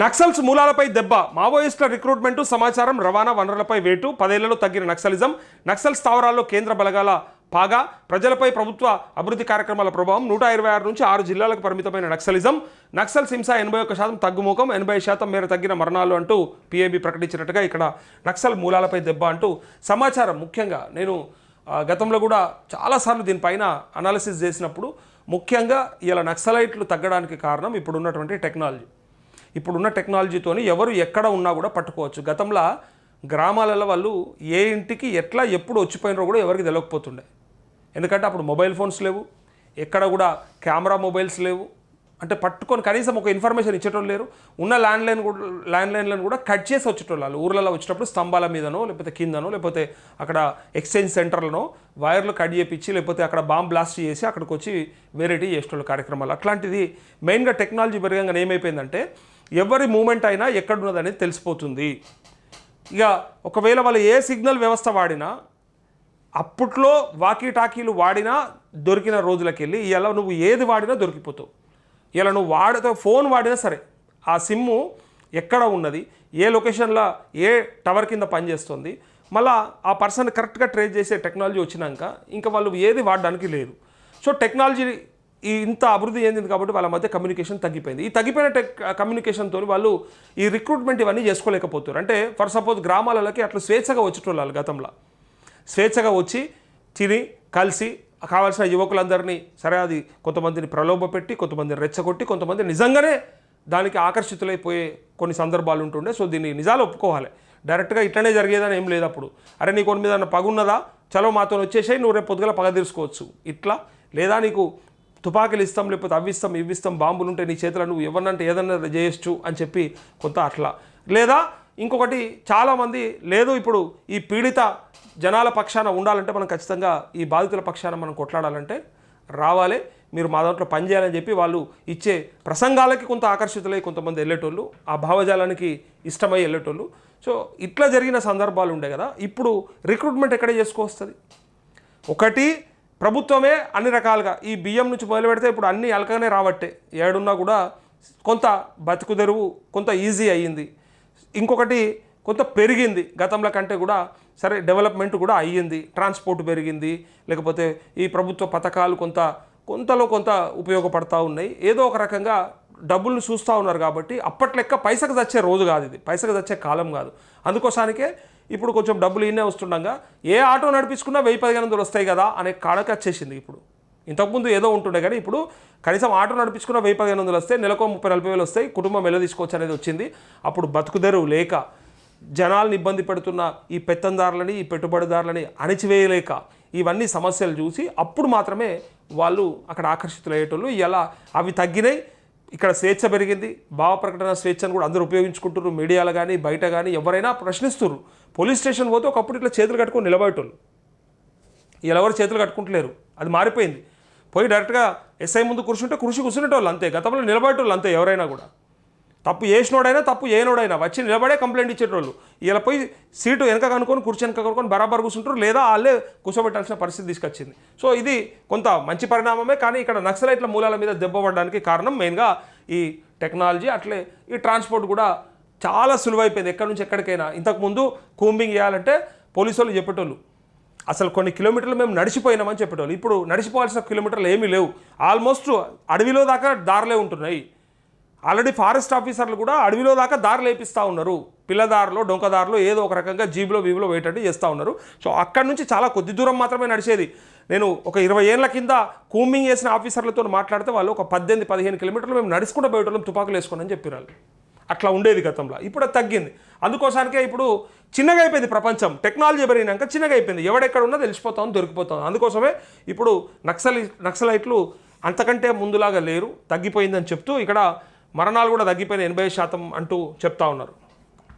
నక్సల్స్ మూలాలపై దెబ్బ. మావోయిస్టుల రిక్రూట్మెంట్ సమాచారం రవాణా వనరులపై వేటు. పదేళ్ళలో తగ్గిన నక్సలిజం. నక్సల్ స్థావరాల్లో కేంద్ర బలగాల పాగా. ప్రజలపై ప్రభుత్వ అభివృద్ధి కార్యక్రమాల ప్రభావం. నూట ఇరవై ఆరు నుంచి ఆరు జిల్లాలకు పరిమితమైన నక్సలిజం. నక్సల్ హింస ఎనభై ఒక్క శాతం తగ్గుముఖం. ఎనభై శాతం మేర తగ్గిన మరణాలు అంటూ పిఏబి ప్రకటించినట్టుగా ఇక్కడ నక్సల్ మూలాలపై దెబ్బ అంటూ సమాచారం. ముఖ్యంగా నేను గతంలో కూడా చాలాసార్లు దీనిపైన అనాలిసిస్ చేసినప్పుడు ముఖ్యంగా ఇలా నక్సలైట్లు తగ్గడానికి కారణం ఇప్పుడున్నటువంటి టెక్నాలజీ. ఇప్పుడున్న టెక్నాలజీతోని ఎవరు ఎక్కడ ఉన్నా కూడా పట్టుకోవచ్చు. గతంలో గ్రామాలలో వాళ్ళు ఏ ఇంటికి ఎట్లా ఎప్పుడు వచ్చిపోయినారో కూడా ఎవరికి తెలియకపోతుండే ఎందుకంటే అప్పుడు మొబైల్ ఫోన్స్ లేవు ఎక్కడ కూడా కెమెరా మొబైల్స్ లేవు. అంటే పట్టుకొని కనీసం ఒక ఇన్ఫర్మేషన్ ఇచ్చేటోళ్ళు లేరు. ఉన్న ల్యాండ్లైన్ కూడా ల్యాండ్లైన్లను కూడా కట్ చేసి వచ్చేటోళ్ళు వాళ్ళు ఊర్లలో వచ్చేటప్పుడు స్తంభాల మీదనో లేకపోతే కిందనో లేకపోతే అక్కడ ఎక్స్చేంజ్ సెంటర్లనో వైర్లు కట్ చేపించి లేకపోతే అక్కడ బాంబ్ బ్లాస్ట్ చేసి అక్కడికి వచ్చి వెరైటీ చేసేటోళ్ళు కార్యక్రమాలు. అట్లాంటిది మెయిన్గా టెక్నాలజీ పెరగంగానే ఏమైపోయిందంటే ఎవరి మూమెంట్ అయినా ఎక్కడున్నదనేది తెలిసిపోతుంది. ఇక ఒకవేళ వాళ్ళు ఏ సిగ్నల్ వ్యవస్థ వాడినా అప్పట్లో వాకీ టాకీలు వాడినా దొరికిన రోజులకెళ్ళి ఇలా నువ్వు ఏది వాడినా దొరికిపోతావు. ఇలా నువ్వు వాడితే ఫోన్ వాడినా సరే ఆ సిమ్ము ఎక్కడ ఉన్నది ఏ లొకేషన్లో ఏ టవర్ కింద పనిచేస్తుంది మళ్ళా ఆ పర్సన్ కరెక్ట్గా ట్రేస్ చేసే టెక్నాలజీ వచ్చినాక ఇంకా వాళ్ళు ఏది వాడడానికి లేదు. సో టెక్నాలజీ ఈ ఇంత అభివృద్ధి చెందింది కాబట్టి వాళ్ళ మధ్య కమ్యూనికేషన్ తగ్గిపోయింది. ఈ తగ్గిపోయిన టెక్ కమ్యూనికేషన్తో వాళ్ళు ఈ రిక్రూట్మెంట్ ఇవన్నీ చేసుకోలేకపోతారు అంటే ఫర్ సపోజ్ గ్రామాలలోకి అట్లా స్వేచ్ఛగా వచ్చేటోళ్ళు గతంలో. స్వేచ్ఛగా వచ్చి తిని కలిసి కావాల్సిన యువకులందరినీ సరే అది కొంతమందిని ప్రలోభ పెట్టి కొంతమందిని రెచ్చగొట్టి కొంతమంది నిజంగానే దానికి ఆకర్షితులైపోయే కొన్ని సందర్భాలు ఉంటుండే. సో దీన్ని నిజాలు ఒప్పుకోవాలి. డైరెక్ట్గా ఇట్లనే జరిగేదని ఏం లేదు అప్పుడు. అరే నీకు కొన్ని మీద పగున్నదా? చలో మాతో వచ్చేసాయి నువ్వు రేపు పొద్దుగల పగ తీర్చుకోవచ్చు. ఇట్లా లేదా నీకు తుపాకులు ఇస్తాం లేకపోతే అవి ఇస్తాం ఇవి ఇస్తాం బాంబులు ఉంటే నీ చేతిలో నువ్వు ఎవరినంటే ఏదన్నా చేయొచ్చు అని చెప్పి కొంత అట్లా. లేదా ఇంకొకటి చాలామంది లేదు ఇప్పుడు ఈ పీడిత జనాల పక్షాన ఉండాలంటే మనం ఖచ్చితంగా ఈ బాధితుల పక్షాన మనం కొట్లాడాలంటే రావాలి. మీరు మా దాంట్లో పనిచేయాలని చెప్పి వాళ్ళు ఇచ్చే ప్రసంగాలకి కొంత ఆకర్షితులై కొంతమంది వెళ్ళేటోళ్ళు ఆ భావజాలానికి ఇష్టమై వెళ్ళేటోళ్ళు సో ఇట్లా జరిగిన సందర్భాలు ఉండే కదా. ఇప్పుడు రిక్రూట్మెంట్ ఎక్కడ చేసుకోవస్తుంది ఒకటి ప్రభుత్వమే అన్ని రకాలుగా ఈ బియ్యం నుంచి మొదలు పెడితే ఇప్పుడు అన్ని అలకగానే రావట్టే ఏడున్నా కూడా కొంత బతుకు తెరువు కొంత ఈజీ అయ్యింది. ఇంకొకటి కొంత పెరిగింది. గతంలో కంటే కూడా సరే డెవలప్మెంట్ కూడా అయ్యింది. ట్రాన్స్పోర్ట్ పెరిగింది. లేకపోతే ఈ ప్రభుత్వ పథకాలు కొంత కొంతలో కొంత ఉపయోగపడతా ఉన్నాయి. ఏదో ఒక రకంగా డబ్బుల్ని చూస్తూ ఉన్నారు కాబట్టి అప్పట్లెక్క పైసకు తెచ్చే రోజు కాదు ఇది. పైసకు తెచ్చే కాలం కాదు. అందుకోసానికే ఇప్పుడు కొంచెం డబ్బులు ఇన్నే వస్తుండగా ఏ ఆటో నడిపించుకున్నా వెయ్యి పదిహేను వందలు వస్తాయి కదా అనే కాడకి వచ్చేసింది ఇప్పుడు. ఇంతకుముందు ఏదో ఉంటుండే కానీ ఇప్పుడు కనీసం ఆటో నడిపించుకున్న వెయ్యి పదిహేను వందలు వస్తాయి నెలకు ముప్పై నలభై వేలు వస్తాయి కుటుంబం ఎలా తీసుకోవచ్చు అనేది వచ్చింది. అప్పుడు బతుకుదెరువు లేక జనాలను ఇబ్బంది పెడుతున్న ఈ పెత్తందారులని ఈ పెట్టుబడిదారులని అణిచివేయలేక ఇవన్నీ సమస్యలు చూసి అప్పుడు మాత్రమే వాళ్ళు అక్కడ ఆకర్షితులయ్యేటోళ్ళు. ఇలా అవి తగ్గినాయి ఇక్కడ స్వేచ్ఛ పెరిగింది. భావ ప్రకటన స్వేచ్ఛను కూడా అందరూ ఉపయోగించుకుంటున్నారు. మీడియాలో కానీ బయట కానీ ఎవరైనా ప్రశ్నిస్తున్నారు. పోలీస్ స్టేషన్ పోతే ఒకప్పుడు ఇట్లా చేతులు కట్టుకొని నిలబడేటోళ్ళు. ఇలా ఎవరు చేతులు కట్టుకుంటలేరు. అది మారిపోయింది. పోయి డైరెక్ట్గా ఎస్ఐ ముందు కూర్చుంటే కృషి కూర్చునేటోళ్ళు అంతే. గతంలో నిలబడేటోళ్ళు అంతే ఎవరైనా కూడా. తప్పు చేసినోడైనా తప్పు ఏనోడైనా వచ్చి నిలబడే కంప్లైంట్ ఇచ్చేటోళ్ళు. ఇలా పోయి సీటు వెనక కనుక్కొని కుర్చీ వెనక కనుక్కొని బరాబర్ కూర్చుంటారు లేదా వాళ్ళే కూర్చోబెట్టాల్సిన పరిస్థితి తీసుకొచ్చింది. సో ఇది కొంత మంచి పరిణామమే కానీ ఇక్కడ నక్సలైట్ల మూలాల మీద దెబ్బపడడానికి కారణం మెయిన్గా ఈ టెక్నాలజీ అట్లే ఈ ట్రాన్స్పోర్ట్ కూడా చాలా సులువైపోయింది. ఎక్కడి నుంచి ఎక్కడికైనా. ఇంతకుముందు కూంబింగ్ చేయాలంటే పోలీసు వాళ్ళు చెప్పేటోళ్ళు. అసలు కొన్ని కిలోమీటర్లు మేము నడిచిపోయినామని చెప్పేటోళ్ళు. ఇప్పుడు నడిచిపోవాల్సిన కిలోమీటర్లు ఏమీ లేవు. ఆల్మోస్ట్ అడవిలో దాకా దారిలే ఉంటున్నాయి. ఆల్రెడీ ఫారెస్ట్ ఆఫీసర్లు కూడా అడవిలో దాకా దారి లేపిస్తూ ఉన్నారు. పిల్లదారులో డొంకదారులో ఏదో ఒక రకంగా జీబులో వీబులో వేయటట్టు చేస్తూ ఉన్నారు. సో అక్కడి నుంచి చాలా కొద్ది దూరం మాత్రమే నడిచేది. నేను ఒక ఇరవై ఏళ్ళ కింద కూమింగ్ చేసిన ఆఫీసర్లతో మాట్లాడితే వాళ్ళు ఒక పద్దెనిమిది పదిహేను కిలోమీటర్లు మేము నడుచుకుంటూ పోయేటోళ్ళం తుపాకులు వేసుకోండి అని చెప్పారు అట్లా ఉండేది గతంలో. ఇప్పుడు అది తగ్గింది. అందుకోసానికే ఇప్పుడు చిన్నగా అయిపోయింది ప్రపంచం. టెక్నాలజీ పెరిగినాక చిన్నగా అయిపోయింది. ఎవడెక్కడ ఉన్నా తెలిసిపోతాం దొరికిపోతాం. అందుకోసమే ఇప్పుడు నక్సలి నక్సలైట్లు అంతకంటే ముందులాగా లేరు. తగ్గిపోయిందని చెప్తూ ఇక్కడ మరణాలు కూడా తగ్గిపోయిన ఎనభై శాతం అంటూ చెప్తా ఉన్నారు.